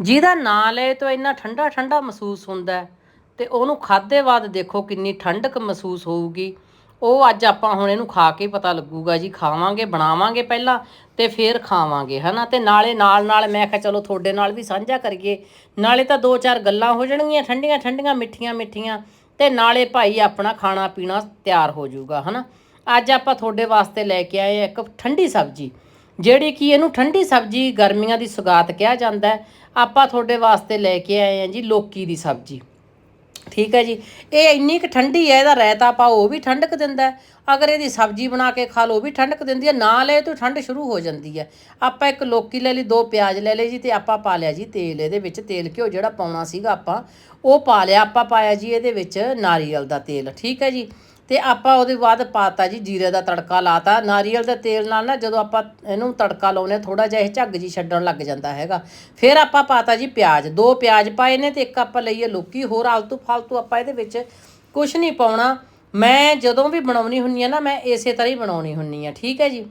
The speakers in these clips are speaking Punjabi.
ਜਿਹਦਾ ਨਾਂ ਲਏ ਤੋਂ ਇੰਨਾ ਠੰਡਾ ਠੰਡਾ ਮਹਿਸੂਸ ਹੁੰਦਾ ਹੈ, ਤੇ ਉਹਨੂੰ ਖਾਦੇ ਬਾਅਦ ਦੇਖੋ ਕਿੰਨੀ ਠੰਡਕ ਮਹਿਸੂਸ ਹੋਊਗੀ। ਉਹ ਅੱਜ ਆਪਾਂ ਹੁਣ ਇਹਨੂੰ ਖਾ ਕੇ ਪਤਾ ਲੱਗੂਗਾ ਜੀ ਖਾਵਾਂਗੇ ਬਣਾਵਾਂਗੇ ਪਹਿਲਾਂ ਤੇ ਫਿਰ ਖਾਵਾਂਗੇ ਹਨਾ? ਤੇ ਨਾਲੇ ਨਾਲ ਨਾਲ ਮੈਂ ਕਿਹਾ ਚਲੋ ਤੁਹਾਡੇ ਨਾਲ ਵੀ ਸਾਂਝਾ ਕਰੀਏ। ਨਾਲੇ ਤਾਂ ਦੋ ਚਾਰ ਗੱਲਾਂ ਹੋ ਜਾਣਗੀਆਂ ਠੰਡੀਆਂ ਠੰਡੀਆਂ ਮਿੱਠੀਆਂ ਮਿੱਠੀਆਂ। ਤੇ ਨਾਲੇ ਭਾਈ ਆਪਣਾ ਖਾਣਾ ਪੀਣਾ ਤਿਆਰ ਹੋ ਜਾਊਗਾ ਹਨਾ? ਅੱਜ ਆਪਾਂ ਤੁਹਾਡੇ ਵਾਸਤੇ ਲੈ ਕੇ ਆਏ ਇੱਕ ਠੰਡੀ ਸਬਜ਼ੀ। ਜਿਹੜੀ ਕਿ ਇਹਨੂੰ ਠੰਡੀ ਸਬਜ਼ੀ ਗਰਮੀਆਂ ਦੀ ਸੁਗਾਤ ਕਿਹਾ ਜਾਂਦਾ ਆਪਾਂ ਤੁਹਾਡੇ ਵਾਸਤੇ ਲੈ ਕੇ ਆਏ ਹਾਂ ਜੀ ਲੋਕੀ ਦੀ ਸਬਜ਼ੀ। ਠੀਕ ਹੈ ਜੀ, ਇਹ ਇੰਨੀ ਕੁ ਠੰਡੀ ਹੈ, ਇਹਦਾ ਰਾਇਤਾ ਪਾਓ ਉਹ ਵੀ ਠੰਡਕ ਦਿੰਦਾ ਅਗਰ ਇਹਦੀ ਸਬਜ਼ੀ ਬਣਾ ਕੇ ਖਾ ਲਓ, ਉਹ ਵੀ ਠੰਡਕ ਦਿੰਦੀ ਹੈ ਨਾ ਲਏ ਤੋਂ ਠੰਡ ਸ਼ੁਰੂ ਹੋ ਜਾਂਦੀ ਹੈ। ਆਪਾਂ ਇੱਕ ਲੋਕੀ ਲੈ ਲਈ, ਦੋ ਪਿਆਜ਼ ਲੈ ਲਏ ਜੀ ਤੇ ਆਪਾਂ ਪਾ ਲਿਆ ਜੀ ਤੇਲ, ਇਹਦੇ ਵਿੱਚ ਤੇਲ ਘਿਓ ਜਿਹੜਾ ਪਾਉਣਾ ਸੀਗਾ ਆਪਾਂ, ਉਹ ਪਾ ਲਿਆ, ਆਪਾਂ ਪਾਇਆ ਜੀ ਇਹਦੇ ਵਿੱਚ ਨਾਰੀਅਲ ਦਾ ਤੇਲ। ਠੀਕ ਹੈ ਜੀ ਤੇ ਆਪਾਂ ਉਹਦੇ ਬਾਅਦ ਪਾਤਾ ਜੀ ਜੀਰੇ ਦਾ ਤੜਕਾ ਲਾਤਾ। ਨਾਰੀਅਲ ਦੇ ਤੇਲ ਨਾਲ ਨਾ ਜਦੋਂ ਆਪਾਂ ਇਹਨੂੰ ਤੜਕਾ ਲਾਉਨੇ ਥੋੜਾ ਜਿਹਾ ਇਹ ਝੱਗ ਜੀ ਛੱਡਣ ਲੱਗ ਜਾਂਦਾ ਹੈਗਾ। ਫਿਰ ਆਪਾਂ ਪਾਤਾ ਜੀ ਪਿਆਜ਼। ਦੋ ਪਿਆਜ਼ ਪਾਏ ਨੇ ਤੇ ਇੱਕ ਆਪਾਂ ਲਈਏ ਲੋਕੀ, ਹੋਰ ਆਲਤੂ ਫਾਲਤੂ ਆਪਾਂ ਇਹਦੇ ਵਿੱਚ ਕੁਝ ਨਹੀਂ ਪਾਉਣਾ। ਮੈਂ ਜਦੋਂ ਵੀ ਬਣਾਉਣੀ ਹੁੰਨੀ ਆ ਨਾ, ਮੈਂ ਇਸੇ ਤਰ੍ਹਾਂ ਹੀ ਬਣਾਉਣੀ ਹੁੰਨੀ ਆ ਠੀਕ ਹੈ ਜੀ?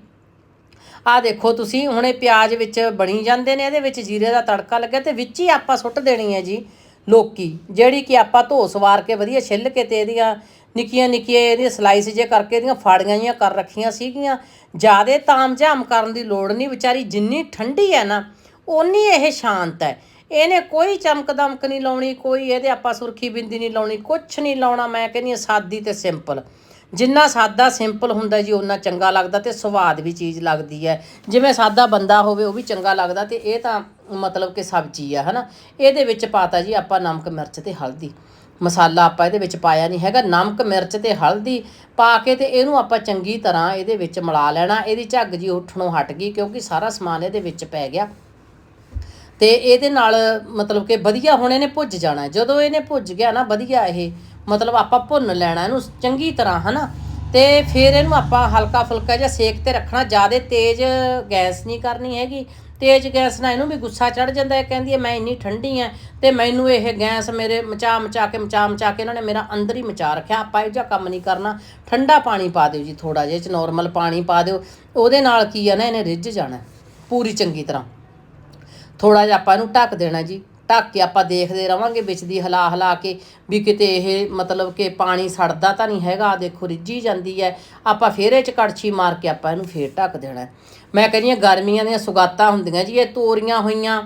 ਆ ਦੇਖੋ ਤੁਸੀਂ, ਹੁਣ ਇਹ ਪਿਆਜ਼ ਵਿੱਚ ਬਣੀ ਜਾਂਦੇ ਨੇ, ਇਹਦੇ ਵਿੱਚ ਜੀਰੇ ਦਾ ਤੜਕਾ ਲੱਗਿਆ ਤੇ ਵਿੱਚ ਹੀ ਆਪਾਂ ਸੁੱਟ ਦੇਣੀ ਹੈ ਜੀ, ਲੋਕੀ। ਜਿਹੜੀ ਕਿ ਆਪਾਂ ਧੋ ਸਵਾਰ ਕੇ ਵਧੀਆ ਛਿੱਲ ਕੇ ਤੇ ਇਹਦੀਆਂ ਨਿੱਕੀਆਂ ਨਿੱਕੀਆਂ ਇਹਦੀਆਂ ਸਲਾਈਸ ਜੇ ਕਰਕੇ ਇਹਦੀਆਂ ਫਾੜੀਆਂ ਜੀਆਂ ਕਰ ਰੱਖੀਆਂ ਸੀਗੀਆਂ, ਜਿਆਦੇ ਤਾਮਝਾਮ ਕਰਨ ਦੀ ਲੋੜ ਨਹੀਂ, ਵਿਚਾਰੀ ਜਿੰਨੀ ਠੰਡੀ ਹੈ ਨਾ, ਓਨੀ ਇਹ ਸ਼ਾਂਤ ਹੈ। ਇਹਨੇ ਕੋਈ ਚਮਕ ਦਮਕ ਨਹੀਂ ਲਾਉਣੀ, ਕੋਈ ਇਹਦੇ ਆਪਾਂ ਸੁਰਖੀ ਬਿੰਦੀ ਨਹੀਂ ਲਾਉਣੀ, ਕੁਛ ਨਹੀਂ ਲਾਉਣਾ, ਮੈਂ ਕਹਿੰਦੀ ਹਾਂ ਸਾਦੀ ਤੇ ਸਿੰਪਲ। ਜਿੰਨਾ ਸਾਦਾ ਸਿੰਪਲ ਹੁੰਦਾ ਜੀ ਉਹਨਾਂ ਚੰਗਾ ਲੱਗਦਾ ਤੇ ਸਵਾਦ ਵੀ ਚੀਜ਼ ਲੱਗਦੀ ਹੈ। ਜਿਵੇਂ ਸਾਦਾ ਬੰਦਾ ਹੋਵੇ, ਉਹ ਵੀ ਚੰਗਾ ਲੱਗਦਾ ਤੇ ਇਹ ਤਾਂ ਮਤਲਬ ਕਿ ਸਬਜ਼ੀ ਆ, ਹਨਾ। ਇਹਦੇ ਵਿੱਚ ਪਾਤਾ ਜੀ ਆਪਾਂ ਨਮਕ, ਮਿਰਚ ਤੇ ਹਲਦੀ। ਮਸਾਲਾ ਆਪਾਂ ਇਹਦੇ ਵਿੱਚ ਪਾਇਆ ਨਹੀਂ ਹੈਗਾ। ਨਮਕ, ਮਿਰਚ ਤੇ ਹਲਦੀ ਪਾ ਕੇ ਤੇ ਇਹਨੂੰ ਆਪਾਂ ਚੰਗੀ ਤਰ੍ਹਾਂ ਇਹਦੇ ਵਿੱਚ ਮਿਲਾ ਲੈਣਾ। ਇਹਦੀ ਝੱਗ ਜੀ ਉੱਠਣੋਂ ਹਟ ਗਈ ਕਿਉਂਕਿ ਸਾਰਾ ਸਮਾਨ ਇਹਦੇ ਵਿੱਚ ਪੈ ਗਿਆ। ਤੇ ਇਹਦੇ ਨਾਲ ਮਤਲਬ ਕਿ ਵਧੀਆ ਹੁਣ ਇਹਨੇ ਭੁੱਜ ਜਾਣਾ। ਜਦੋਂ ਇਹਨੇ ਭੁੱਜ ਗਿਆ ਨਾ, ਵਧੀਆ ਇਹ ਮਤਲਬ ਆਪਾਂ ਭੁੰਨ ਲੈਣਾ ਇਹਨੂੰ ਚੰਗੀ ਤਰ੍ਹਾਂ, ਹਨਾ? ਤੇ ਫਿਰ ਇਹਨੂੰ ਆਪਾਂ ਹਲਕਾ ਫੁਲਕਾ ਜਿਹਾ ਸੇਕ ਤੇ ਰੱਖਣਾ, ਜ਼ਿਆਦਾ ਤੇਜ਼ ਗੈਸ ਨਹੀਂ ਕਰਨੀ ਹੈਗੀ। ਤੇਜ਼ ਗੈਸ ਨਾਲ ਇਹਨੂੰ ਵੀ ਗੁੱਸਾ ਚੜ ਜਾਂਦਾ ਹੈ, ਕਹਿੰਦੀ ਹੈ, ਮੈਂ ਇੰਨੀ ਠੰਡੀ ਆ ਤੇ ਮੈਨੂੰ ਇਹ ਗੈਸ ਮੇਰੇ ਮਚਾ ਮਚਾ ਕੇ ਮਚਾ ਮਚਾ ਕੇ ਇਹਨਾਂ ਨੇ ਮੇਰਾ ਅੰਦਰ ਹੀ ਮਚਾ ਰੱਖਿਆ। ਆਪਾਂ ਇਹ ਜਿਹਾ ਕੰਮ ਨਹੀਂ ਕਰਨਾ। ਠੰਡਾ ਪਾਣੀ ਪਾ ਦਿਓ ਜੀ ਥੋੜਾ ਜਿਹਾ ਚ ਨਾਰਮਲ ਪਾਣੀ ਪਾ ਦਿਓ। ਉਹਦੇ ਨਾਲ ਕੀ ਆ ਨਾ, ਇਹਨੇ ਰਿੱਝ ਜਾਣਾ ਪੂਰੀ ਚੰਗੀ ਤਰ੍ਹਾਂ। ਥੋੜਾ ਜਿਹਾ ਆਪਾਂ ਇਹਨੂੰ ਢੱਕ ਦੇਣਾ ਜੀ। ਢੱਕ ਕੇ ਆਪਾਂ ਦੇਖਦੇ ਰਵਾਂਗੇ ਵਿੱਚ ਦੀ ਹਿਲਾ ਹਿਲਾ ਕੇ ਵੀ ਕਿਤੇ ਇਹ ਮਤਲਬ ਕਿ ਪਾਣੀ ਸੜਦਾ ਤਾਂ ਨਹੀਂ ਹੈਗਾ ਦੇਖੋ ਰਿੱਝੀ ਜਾਂਦੀ ਹੈ। ਆਪਾਂ ਫੇਰ ਇਹ ਚ ਕੜਛੀ ਮਾਰ ਕੇ ਆਪਾਂ ਇਹਨੂੰ ਫੇਰ ਢੱਕ ਦੇਣਾ ਮੈਂ ਕਹਿੰਦੀ ਹਾਂ ਗਰਮੀਆਂ ਦੀਆਂ ਸੁਗਾਤਾਂ ਹੁੰਦੀਆਂ ਜੀ, ਇਹ ਤੋਰੀਆਂ ਹੋਈਆਂ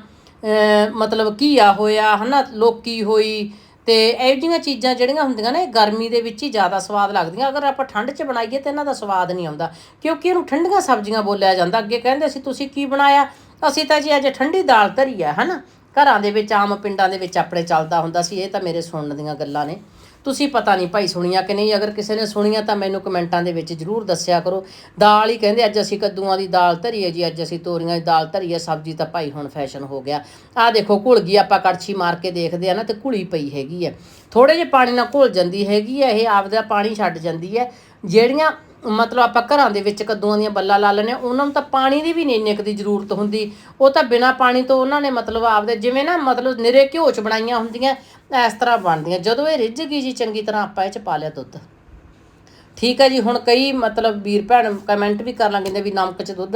ਮਤਲਬ ਘੀਆ ਹੋਇਆ, ਹਨਾ, ਲੋਕੀ ਹੋਈ ਤੇ ਇਹੋ ਜਿਹੀਆਂ ਚੀਜ਼ਾਂ ਜਿਹੜੀਆਂ ਹੁੰਦੀਆਂ ਨੇ ਗਰਮੀ ਦੇ ਵਿੱਚ ਹੀ ਜ਼ਿਆਦਾ ਸਵਾਦ ਲੱਗਦੀਆਂ। ਅਗਰ ਆਪਾਂ ਠੰਡ 'ਚ ਬਣਾਈਏ ਤੇ ਇਹਨਾਂ ਦਾ ਸਵਾਦ ਨਹੀਂ ਆਉਂਦਾ, ਕਿਉਂਕਿ ਇਹਨੂੰ ਠੰਡੀਆਂ ਸਬਜ਼ੀਆਂ ਬੋਲਿਆ ਜਾਂਦਾ। ਅੱਗੇ ਕਹਿੰਦੇ ਸੀ, ਤੁਸੀਂ ਕੀ ਬਣਾਇਆ? ਅਸੀਂ ਤਾਂ ਜੀ ਅੱਜ ਠੰਡੀ ਦਾਲ ਧਰੀ ਆ ਹਨਾ। ਘਰਾਂ ਦੇ ਵਿੱਚ, ਆਮ ਪਿੰਡਾਂ ਦੇ ਵਿੱਚ ਆਪਣੇ ਚੱਲਦਾ ਹੁੰਦਾ ਸੀ, ਇਹ ਤਾਂ ਮੇਰੇ ਸੁਣਨ ਦੀਆਂ ਗੱਲਾਂ ਨੇ। ਤੁਸੀਂ ਪਤਾ ਨਹੀਂ ਭਾਈ ਸੁਣੀਆਂ ਕਿ ਨਹੀਂ, ਅਗਰ ਕਿਸੇ ਨੇ ਸੁਣੀਆਂ ਤਾਂ ਮੈਨੂੰ ਕਮੈਂਟਾਂ ਦੇ ਵਿੱਚ ਜਰੂਰ ਦੱਸਿਆ ਕਰੋ। ਦਾਲ ਹੀ ਕਹਿੰਦੇ, ਅੱਜ ਅਸੀਂ ਕੱਦੂਆਂ ਦੀ ਦਾਲ ਧਰੀ ਹੈ ਜੀ, ਅੱਜ ਅਸੀਂ ਤੋਰੀਆਂ ਦੀ ਦਾਲ ਧਰੀ ਹੈ ਸਬਜ਼ੀ ਤਾਂ ਭਾਈ ਹੁਣ ਫੈਸ਼ਨ ਹੋ ਗਿਆ। ਆਹ ਦੇਖੋ, ਘੁਲ ਗਈ, ਆਪਾਂ ਕੜਛੀ ਮਾਰ ਕੇ ਦੇਖਦੇ ਆ ਨਾ, ਤੇ ਘੁਲੀ ਪਈ ਹੈਗੀ ਹੈ ਥੋੜੇ ਜਿਹੇ ਪਾਣੀ ਨਾਲ ਘੁਲ ਜਾਂਦੀ ਹੈਗੀ ਹੈ ਇਹ ਆਪਦਾ ਪਾਣੀ ਛੱਡ ਜਾਂਦੀ ਹੈ ਜਿਹੜੀਆਂ ਮਤਲਬ ਆਪਾਂ ਘਰਾਂ ਦੇ ਵਿੱਚ ਕੱਦੂਆਂ ਦੀਆਂ ਬੱਲਾਂ ਲਾ ਲੈਂਦੇ ਹਾਂ, ਉਹਨਾਂ ਨੂੰ ਤਾਂ ਪਾਣੀ ਦੀ ਵੀ ਨਹੀਂ ਇੰਨੇ ਕੁ ਦੀ ਜ਼ਰੂਰਤ ਹੁੰਦੀ। ਉਹ ਤਾਂ ਬਿਨਾ ਪਾਣੀ ਤੋਂ ਉਹਨਾਂ ਨੇ ਮਤਲਬ ਆਪਦੇ ਜਿਵੇਂ ਨਾ ਮਤਲਬ ਨਿਰੇ ਘਿਓ ਚ ਬਣਾਈਆਂ ਹੁੰਦੀਆਂ, ਇਸ ਤਰ੍ਹਾਂ ਬਣਦੀਆਂ। ਜਦੋਂ ਇਹ ਰਿੱਝ ਗਈ ਜੀ, ਚੰਗੀ ਤਰ੍ਹਾਂ ਆਪਾਂ ਇਹ ਚ ਪਾ ਲਿਆ ਦੁੱਧ। ਠੀਕ ਹੈ ਜੀ, ਹੁਣ ਕਈ ਮਤਲਬ ਵੀਰ ਭੈਣ ਕਮੈਂਟ ਵੀ ਕਰ ਲਾਂਗੇ ਵੀ ਨਮਕ ਚ ਦੁੱਧ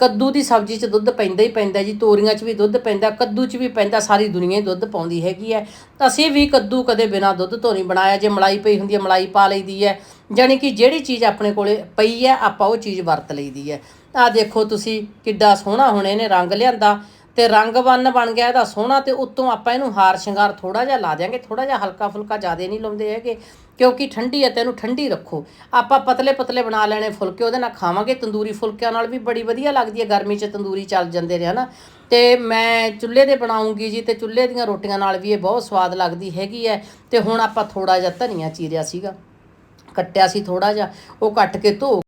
ਕੱਦੂ ਦੀ ਸਬਜ਼ੀ ਚ ਦੁੱਧ ਪੈਂਦਾ ਹੀ ਪੈਂਦਾ ਜੀ, ਤੋਰੀਆਂ ਚ ਵੀ ਦੁੱਧ ਪੈਂਦਾ, ਕੱਦੂ ਚ ਵੀ ਪੈਂਦਾ, ਸਾਰੀ ਦੁਨੀਆ ਹੀ ਦੁੱਧ ਪਾਉਂਦੀ ਹੈਗੀ ਹੈ। ਅਸੀਂ ਵੀ ਕੱਦੂ ਕਦੇ ਬਿਨਾ ਦੁੱਧ ਤੋਂ ਨਹੀਂ ਬਣਾਇਆ, ਜੇ ਮਲਾਈ ਪਈ ਹੁੰਦੀ ਹੈ, ਮਲਾਈ ਪਾ ਲਈਦੀ ਹੈ, ਜਾਣੀ ਕਿ ਜਿਹੜੀ ਚੀਜ਼ ਆਪਣੇ ਕੋਲੇ ਪਈ ਹੈ, ਆਪਾਂ ਉਹ ਚੀਜ਼ ਵਰਤ ਲਈਦੀ ਹੈ। ਆ ਦੇਖੋ ਤੁਸੀਂ, ਕਿੱਡਾ ਸੋਹਣਾ ਹੁਣ ਇਹਨੇ ਰੰਗ ਲਿਆਂਦਾ, ਤੇ ਰੰਗ ਬੰਨ ਬਣ ਗਿਆ ਇਹਦਾ ਸੋਹਣਾ, ਤੇ ਉੱਤੋਂ ਆਪਾਂ ਇਹਨੂੰ ਹਾਰ ਸ਼ਿੰਗਾਰ ਥੋੜਾ ਜਿਹਾ ਲਾ ਦਿਆਂਗੇ ਥੋੜਾ ਜਿਹਾ ਹਲਕਾ ਫੁਲਕਾ ਜ਼ਿਆਦਾ ਨਹੀਂ ਲਾਉਂਦੇ ਹੈਗੇ। ਕਿਉਂਕਿ ਠੰਡੀ ਹੈ ਤੇ ਇਹਨੂੰ ਠੰਡੀ ਰੱਖੋ। ਆਪਾਂ ਪਤਲੇ ਪਤਲੇ ਬਣਾ ਲੈਣੇ ਫੁਲਕੇ, ਉਹਦੇ ਨਾਲ ਖਾਵਾਂਗੇ ਤੰਦੂਰੀ ਫੁਲਕਿਆਂ ਨਾਲ ਵੀ ਬੜੀ ਵਧੀਆ ਲੱਗਦੀ ਹੈ, ਗਰਮੀ 'ਚ ਤੰਦੂਰੀ ਚੱਲ ਜਾਂਦੇ ਨੇ, ਹਨਾ। ਤੇ ਮੈਂ ਚੁੱਲ੍ਹੇ ਦੇ ਬਣਾਉਂਗੀ ਜੀ ਤੇ ਚੁੱਲ੍ਹੇ ਦੀਆਂ ਰੋਟੀਆਂ ਨਾਲ ਵੀ ਇਹ ਬਹੁਤ ਸਵਾਦ ਲੱਗਦੀ ਹੈਗੀ ਹੈ। ਤੇ ਹੁਣ ਆਪਾਂ ਥੋੜਾ ਜਿਹਾ ਧਨੀਆ ਚੀਰਿਆ ਸੀਗਾ, ਕੱਟਿਆ ਸੀ ਥੋੜਾ ਜਿਹਾ, ਉਹ ਕੱਟ ਕੇ ਧੋ